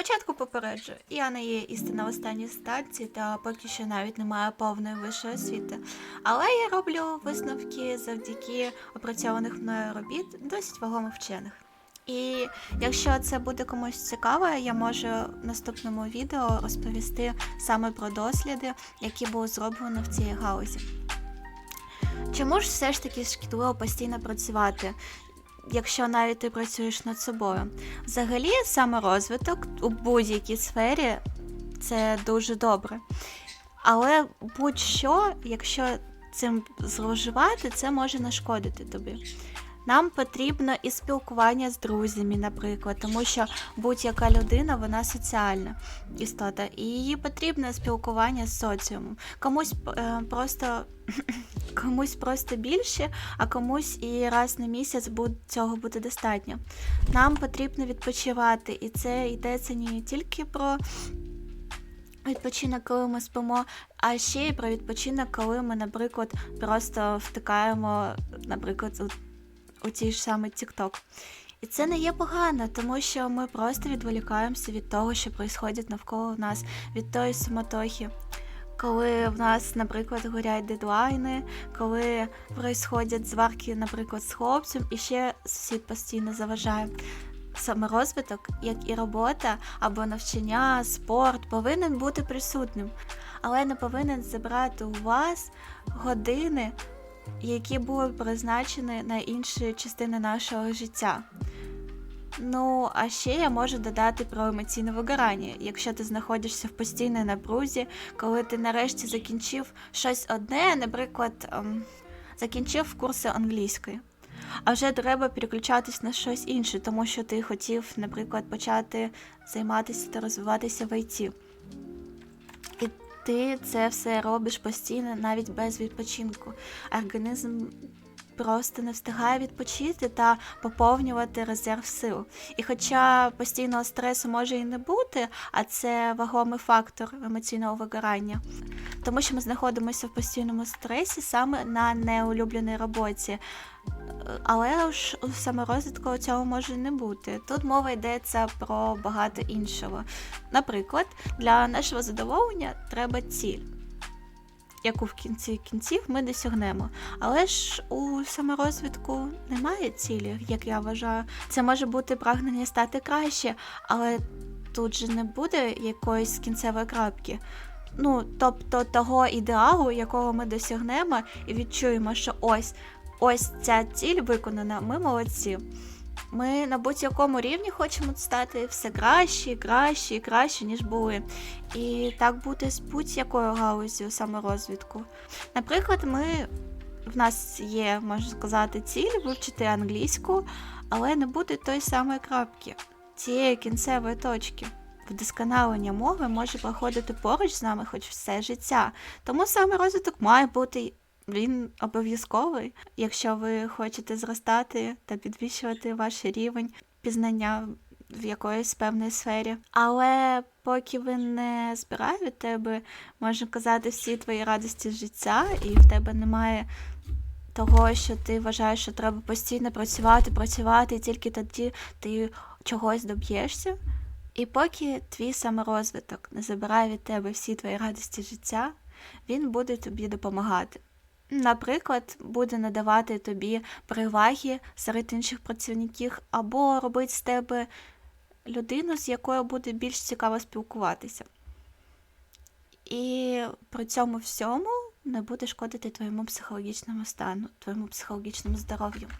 Спочатку попереджу, я не є істина в останній стадії, та поки що навіть не маю повної вищої освіти. Але я роблю висновки завдяки опрацьованих мною робіт досить вагомих вчених. І якщо це буде комусь цікаво, я можу в наступному відео розповісти саме про досліди, які були зроблені в цій галузі. Чому ж все ж таки шкідливо постійно працювати, якщо навіть ти працюєш над собою? Взагалі, саморозвиток у будь-якій сфері це дуже добре. Але будь-що, якщо цим зловживати, це може нашкодити тобі. Нам потрібно і спілкування з друзями, наприклад, тому що будь-яка людина вона соціальна істота, і їй потрібне спілкування з соціумом. Комусь е, просто комусь просто більше, а комусь і раз на місяць цього буде достатньо. Нам потрібно відпочивати, і це йдеться не тільки про відпочинок, коли ми спимо, а ще й про відпочинок, коли ми, наприклад, просто втикаємо, наприклад, у, у ті ж саме TikTok. І це не є погано, тому що ми просто відволікаємося від того, що відбувається навколо нас, від тої суматохи. Коли в нас, наприклад, горять дедлайни, коли происходять зварки, наприклад, з хлопцем, і ще сусід постійно заважає. Саморозвиток, як і робота або навчання, спорт, повинен бути присутнім, але не повинен забрати у вас години, які були призначені на інші частини нашого життя. Ну, а ще я можу додати про емоційне вигорання. Якщо ти знаходишся в постійній напрузі, коли ти нарешті закінчив щось одне, наприклад, ем, закінчив курси англійської. А вже треба переключатись на щось інше, тому що ти хотів, наприклад, почати займатися та розвиватися в ІТ. І ти це все робиш постійно, навіть без відпочинку. Організм просто не встигає відпочити та поповнювати резерв сил. І хоча постійного стресу може і не бути, а це вагомий фактор емоційного вигорання, тому що ми знаходимося в постійному стресі саме на неулюбленій роботі. Але ж у саморозвитку цього може не бути. Тут мова йдеться про багато іншого. Наприклад, для нашого задоволення треба ціль, яку в кінці кінців ми досягнемо. Але ж у саморозвитку немає цілі, як я вважаю. Це може бути прагнення стати краще, але тут же не буде якоїсь кінцевої крапки. Ну, тобто того ідеалу, якого ми досягнемо, і відчуємо, що ось ось ця ціль виконана, ми молодці. Ми на будь-якому рівні хочемо стати все краще, краще і краще, ніж були. І так буде з будь-якою галузю саморозвитку. Наприклад, ми в нас є, можна сказати, ціль вивчити англійську, але не буде той самої крапки, цієї кінцевої точки. Вдосконалення мови може проходити поруч з нами хоч все життя. Тому саме розвиток має бути він обов'язковий, якщо ви хочете зростати та підвищувати ваш рівень пізнання в якоїсь певній сфері. Але поки ви не збираєте від тебе, можна казати, всі твої радості життя, і в тебе немає того, що ти вважаєш, що треба постійно працювати, працювати, і тільки тоді ти чогось доб'єшся. І поки твій саморозвиток не забирає від тебе всі твої радості життя, він буде тобі допомагати. Наприклад, буде надавати тобі переваги серед інших працівників, або робить з тебе людину, з якою буде більш цікаво спілкуватися. І при цьому всьому не буде шкодити твоєму психологічному стану, твоєму психологічному здоров'ю.